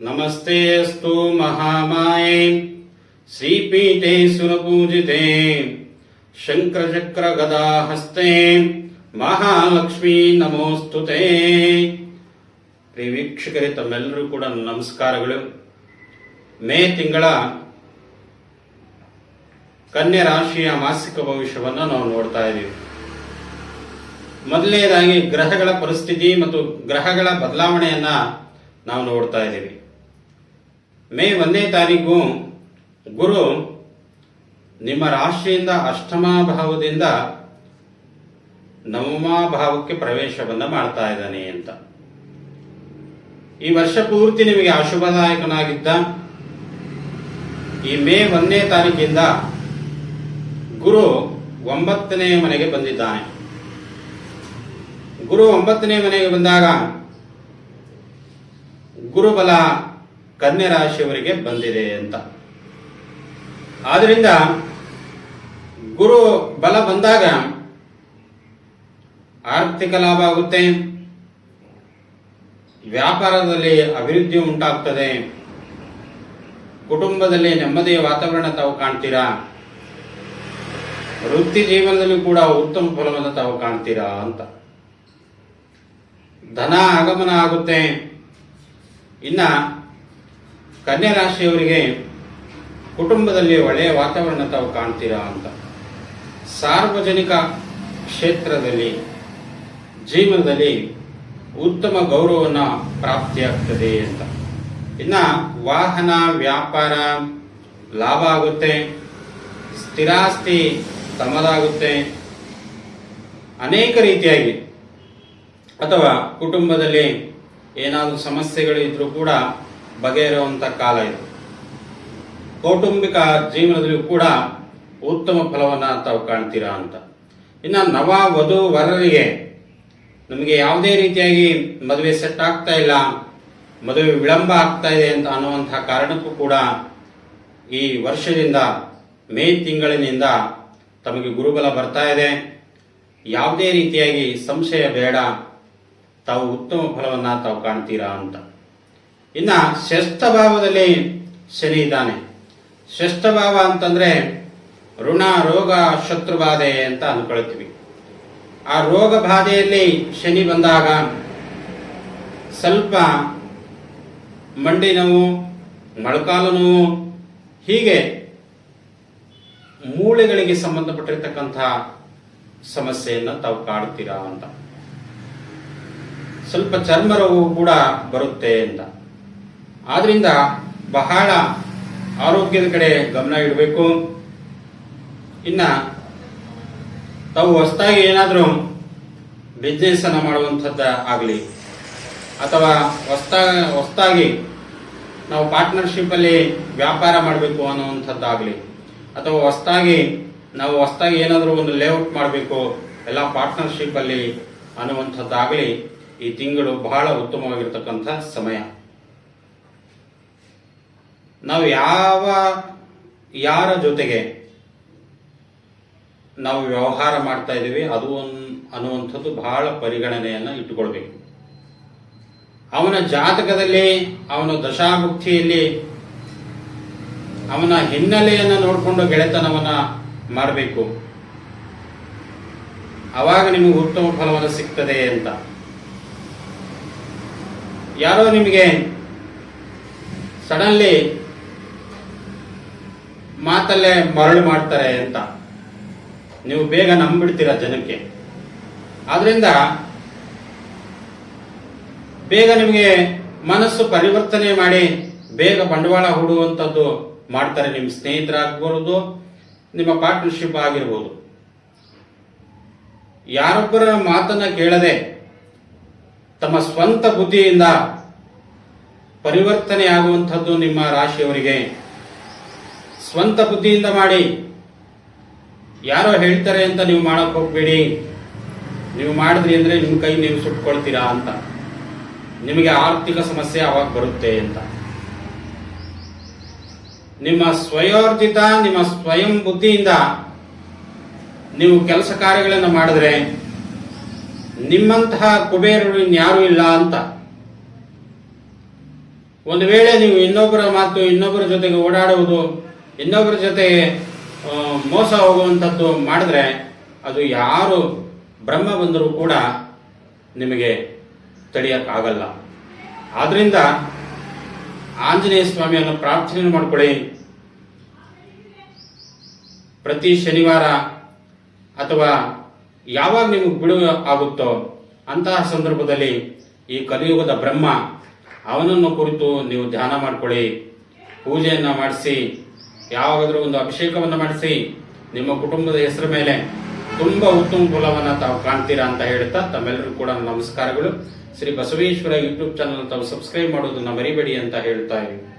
नमस्ते अस्तु महामाये श्रीपीठे सुरपूजिते शङ्करचक्रगदाहस्ते ಮಹಾಲಕ್ಷ್ಮೀ ನಮೋಸ್ತುತೆ ಪ್ರಿಯ ವೀಕ್ಷಕರೇ ತಮ್ಮೆಲ್ಲರೂ ಕೂಡ ನಮಸ್ಕಾರಗಳು ಮೇ ತಿಂಗಳ ಕನ್ಯಾ ರಾಶಿಯ ಮಾಸಿಕ ಭವಿಷ್ಯವನ್ನು ನಾವು ನೋಡ್ತಾ ಇದ್ದೀವಿ ಮೊದಲನೇದಾಗಿ ಗ್ರಹಗಳ ಪರಿಸ್ಥಿತಿ ಮತ್ತು ಗ್ರಹಗಳ ಬದಲಾವಣೆಯನ್ನ ನಾವು ನೋಡ್ತಾ ಇದ್ದೀವಿ ಮೇ ಒಂದನೇ ತಾರೀಕು ಗುರು ನಿಮ್ಮ ರಾಶಿಯಿಂದ ಅಷ್ಟಮ ಭಾವದಿಂದ ನವಮ ಭಾವಕ್ಕೆ ಪ್ರವೇಶವನ್ನು ಮಾಡ್ತಾ ಇದ್ದಾನೆ ಅಂತ. ಈ ವರ್ಷ ಪೂರ್ತಿ ನಿಮಗೆ ಅಶುಭದಾಯಕನಾಗಿದ್ದ ಈ ಮೇ ಒಂದನೇ ತಾರೀಕಿಂದ ಗುರು ಒಂಬತ್ತನೇ ಮನೆಗೆ ಬಂದಿದ್ದಾನೆ. ಗುರು ಒಂಬತ್ತನೇ ಮನೆಗೆ ಬಂದಾಗ ಗುರುಬಲ ಕನ್ಯಾ ರಾಶಿಯವರಿಗೆ ಬಂದಿದೆ ಅಂತ. ಆದ್ರಿಂದ ಗುರು ಬಲ ಬಂದಾಗ ಆರ್ಥಿಕ ಲಾಭ ಆಗುತ್ತೆ. ವ್ಯಾಪಾರದಲ್ಲಿ ಅಭಿವೃದ್ಧಿ ಉಂಟಾಗ್ತದೆ. ಕುಟುಂಬದಲ್ಲಿ ನೆಮ್ಮದಿಯ ವಾತಾವರಣ ತಾವು ಕಾಣ್ತೀರಾ? ವೃತ್ತಿ ಜೀವನದಲ್ಲಿ ಕೂಡ ಉತ್ತಮ ಫಲವನ್ನು ತಾವು ಕಾಣ್ತೀರಾ ಅಂತ. ಧನ ಆಗಮನ ಆಗುತ್ತೆ. ಇನ್ನ ಕನ್ಯಾ ರಾಶಿಯವರಿಗೆ ಕುಟುಂಬದಲ್ಲಿ ಒಳ್ಳೆಯ ವಾತಾವರಣ ತಾವು ಕಾಣ್ತೀರಾ ಅಂತ. ಸಾರ್ವಜನಿಕ ಕ್ಷೇತ್ರದಲ್ಲಿ, ಜೀವನದಲ್ಲಿ ಉತ್ತಮ ಗೌರವವನ್ನು ಪ್ರಾಪ್ತಿಯಾಗ್ತದೆ ಅಂತ. ಇನ್ನು ವಾಹನ, ವ್ಯಾಪಾರ ಲಾಭ ಆಗುತ್ತೆ, ಸ್ಥಿರಾಸ್ತಿ ತಮ್ಮದಾಗುತ್ತೆ. ಅನೇಕ ರೀತಿಯಾಗಿ, ಅಥವಾ ಕುಟುಂಬದಲ್ಲಿ ಏನಾದರೂ ಸಮಸ್ಯೆಗಳು ಇದ್ದರೂ ಕೂಡ ಬಗೆಹರುವಂತ ಕಾಲ ಇದು. ಕೌಟುಂಬಿಕ ಜೀವನದಲ್ಲೂ ಕೂಡ ಉತ್ತಮ ಫಲವನ್ನ ತಾವು ಕಾಣ್ತೀರಾ ಅಂತ. ಇನ್ನು ನವ ವಧು ವರರಿಗೆ ನಮಗೆ ಯಾವುದೇ ರೀತಿಯಾಗಿ ಮದುವೆ ಸೆಟ್ ಆಗ್ತಾ ಇಲ್ಲ, ಮದುವೆ ವಿಳಂಬ ಆಗ್ತಾ ಇದೆ ಅಂತ ಅನ್ನುವಂತಹ ಕಾರಣಕ್ಕೂ ಕೂಡ ಈ ವರ್ಷದಿಂದ, ಮೇ ತಿಂಗಳಿನಿಂದ ತಮಗೆ ಗುರುಬಲ ಬರ್ತಾ ಇದೆ. ಯಾವುದೇ ರೀತಿಯಾಗಿ ಸಂಶಯ ಬೇಡ, ತಾವು ಉತ್ತಮ ಫಲವನ್ನ ತಾವು ಕಾಣ್ತೀರಾ ಅಂತ. ಇನ್ನ ಶ್ರೇಷ್ಠ ಭಾವದಲ್ಲಿ ಶನಿ ಇದ್ದಾನೆ. ಶ್ರೇಷ್ಠ ಭಾವ ಅಂತಂದ್ರೆ ಋಣ, ರೋಗ ಶತ್ರು ಬಾಧೆ ಅಂತ ಅನ್ಕೊಳ್ತೀವಿ ಆ ರೋಗ ಬಾಧೆಯಲ್ಲಿ ಶನಿ ಬಂದಾಗ ಸ್ವಲ್ಪ ಮಂಡಿ ನೋವು, ಮೊಳಕಾಲು ನೋವು, ಹೀಗೆ ಮೂಳೆಗಳಿಗೆ ಸಂಬಂಧಪಟ್ಟಿರ್ತಕ್ಕಂತಹ ಸಮಸ್ಯೆಯನ್ನು ತಾವು ಕಾಡ್ತೀರಾ ಅಂತ. ಸ್ವಲ್ಪ ಚರ್ಮರವು ಕೂಡ ಬರುತ್ತೆ ಅಂತ. ಆದ್ರಿಂದ ಬಹಳ ಆರೋಗ್ಯದ ಕಡೆ ಗಮನ ಇಡಬೇಕು. ಇನ್ನ ತಾವು ಹೊಸದಾಗಿ ಏನಾದರೂ ಬಿಸ್ನೆಸ್ ಅನ್ನ ಮಾಡುವಂಥದ್ದ ಆಗಲಿ, ಅಥವಾ ಹೊಸ್ತ, ಹೊಸದಾಗಿ ನಾವು ಪಾರ್ಟ್ನರ್ಶಿಪ್ ಅಲ್ಲಿ ವ್ಯಾಪಾರ ಮಾಡಬೇಕು ಅನ್ನುವಂಥದ್ದಾಗಲಿ, ಅಥವಾ ಹೊಸದಾಗಿ ನಾವು ಹೊಸದಾಗಿ ಏನಾದರೂ ಒಂದು ಲೇಔಟ್ ಮಾಡಬೇಕು, ಎಲ್ಲ ಪಾರ್ಟ್ನರ್ಶಿಪ್ ಅಲ್ಲಿ ಅನ್ನುವಂಥದ್ದಾಗಲಿ ಈ ತಿಂಗಳು ಬಹಳ ಉತ್ತಮವಾಗಿರ್ತಕ್ಕಂಥ ಸಮಯ. ನಾವು ಯಾವ ಯಾರ ಜೊತೆಗೆ ನಾವು ವ್ಯವಹಾರ ಮಾಡ್ತಾ ಇದ್ದೀವಿ, ಅದು ಅನ್ನುವಂಥದ್ದು ಬಹಳ ಪರಿಗಣನೆಯನ್ನು ಇಟ್ಟುಕೊಳ್ಬೇಕು. ಅವನ ಜಾತಕದಲ್ಲಿ, ಅವನ ದಶಾಮುಕ್ತಿಯಲ್ಲಿ ಅವನ ಹಿನ್ನೆಲೆಯನ್ನು ನೋಡಿಕೊಂಡು ಗೆಳೆತನವನ್ನು ಮಾಡಬೇಕು ಅವಾಗ ನಿಮಗೆ ಉತ್ತಮ ಫಲವನ್ನು ಸಿಗ್ತದೆ ಅಂತ. ಯಾರೋ ನಿಮಗೆ ಸಡನ್ಲಿ ಮಾತಲ್ಲೇ ಮರಳು ಮಾಡ್ತಾರೆ ಅಂತ. ನೀವು ಬೇಗ ನಂಬಿಡ್ತೀರ ಜನಕ್ಕೆ? ಆದ್ರಿಂದ ಬೇಗ ನಿಮಗೆ ಮನಸ್ಸು ಪರಿವರ್ತನೆ ಮಾಡಿ ಬೇಗ ಬಂಡವಾಳ ಹೂಡುವಂಥದ್ದು ಮಾಡ್ತಾರೆ ನಿಮ್ಮ ಸ್ನೇಹಿತರಾಗಬಹುದು ನಿಮ್ಮ ಪಾರ್ಟ್ನರ್ಶಿಪ್ ಆಗಿರ್ಬೋದು. ಯಾರೊಬ್ಬರ ಮಾತನ್ನ ಕೇಳದೆ ತಮ್ಮ ಸ್ವಂತ ಬುದ್ಧಿಯಿಂದ ಪರಿವರ್ತನೆ ಆಗುವಂಥದ್ದು ನಿಮ್ಮ ರಾಶಿಯವರಿಗೆ ಸ್ವಂತ ಬುದ್ಧಿಯಿಂದ ಮಾಡಿ. ಯಾರೋ ಹೇಳ್ತಾರೆ ಅಂತ ನೀವು ಮಾಡಕ್ ಹೋಗ್ಬೇಡಿ. ನೀವು ಮಾಡಿದ್ರಿ ಅಂದ್ರೆ ನಿಮ್ಮ ಕೈ ನೀವು ಸುಟ್ಕೊಳ್ತೀರಾ ಅಂತ. ನಿಮಗೆ ಆರ್ಥಿಕ ಸಮಸ್ಯೆ ಅವಾಗ ಬರುತ್ತೆ ಅಂತ. ನಿಮ್ಮ ಸ್ವಯೋರ್ಜಿತ, ನಿಮ್ಮ ಸ್ವಯಂ ಬುದ್ಧಿಯಿಂದ ನೀವು ಕೆಲಸ ಕಾರ್ಯಗಳನ್ನು ಮಾಡಿದ್ರೆ ನಿಮ್ಮಂತಹ ಕುಬೇರರು ಇನ್ಯಾರೂ ಇಲ್ಲ ಅಂತ. ಒಂದು ವೇಳೆ ನೀವು ಇನ್ನೊಬ್ಬರ ಮಾತು, ಇನ್ನೊಬ್ಬರ ಜೊತೆಗೆ ಓಡಾಡುವುದು ಇನ್ನೊಬ್ಬರ ಜೊತೆ ಮೋಸ ಹೋಗುವಂಥದ್ದು ಮಾಡಿದ್ರೆ ಅದು ಯಾರು ಬ್ರಹ್ಮ ಬಂದರೂ ಕೂಡ ನಿಮಗೆ ತಡೆಯಕ್ಕಾಗಲ್ಲ. ಆದ್ದರಿಂದ ಆಂಜನೇಯ ಸ್ವಾಮಿಯನ್ನು ಪ್ರಾರ್ಥನೆ ಮಾಡಿಕೊಳ್ಳಿ. ಪ್ರತಿ ಶನಿವಾರ ಅಥವಾ ಯಾವಾಗ ನಿಮಗೆ ಬಿಡುವ ಆಗುತ್ತೋ ಅಂತಹ ಸಂದರ್ಭದಲ್ಲಿ ಈ ಕಲಿಯುಗದ ಬ್ರಹ್ಮ, ಅವನನ್ನು ಕುರಿತು ನೀವು ಧ್ಯಾನ ಮಾಡಿಕೊಳ್ಳಿ. ಪೂಜೆಯನ್ನು ಮಾಡಿಸಿ ಯಾವಾಗಾದ್ರೂ ಒಂದು ಅಭಿಷೇಕವನ್ನು ಮಾಡಿಸಿ ನಿಮ್ಮ ಕುಟುಂಬದ ಹೆಸರ ಮೇಲೆ ತುಂಬಾ ಉತ್ತಮ ಫಲವನ್ನ ತಾವು ಕಾಣ್ತೀರಾ ಅಂತ ಹೇಳ್ತಾ ತಮ್ಮೆಲ್ಲರೂ ಕೂಡ ನಮಸ್ಕಾರಗಳು. ಶ್ರೀ ಬಸವೇಶ್ವರ ಯೂಟ್ಯೂಬ್ ಚಾನಲ್ ತಾವು ಸಬ್ಸ್ಕ್ರೈಬ್ ಮಾಡೋದನ್ನ ಮರಿಬೇಡಿ ಅಂತ ಹೇಳ್ತಾ ಇದ್ದೀನಿ.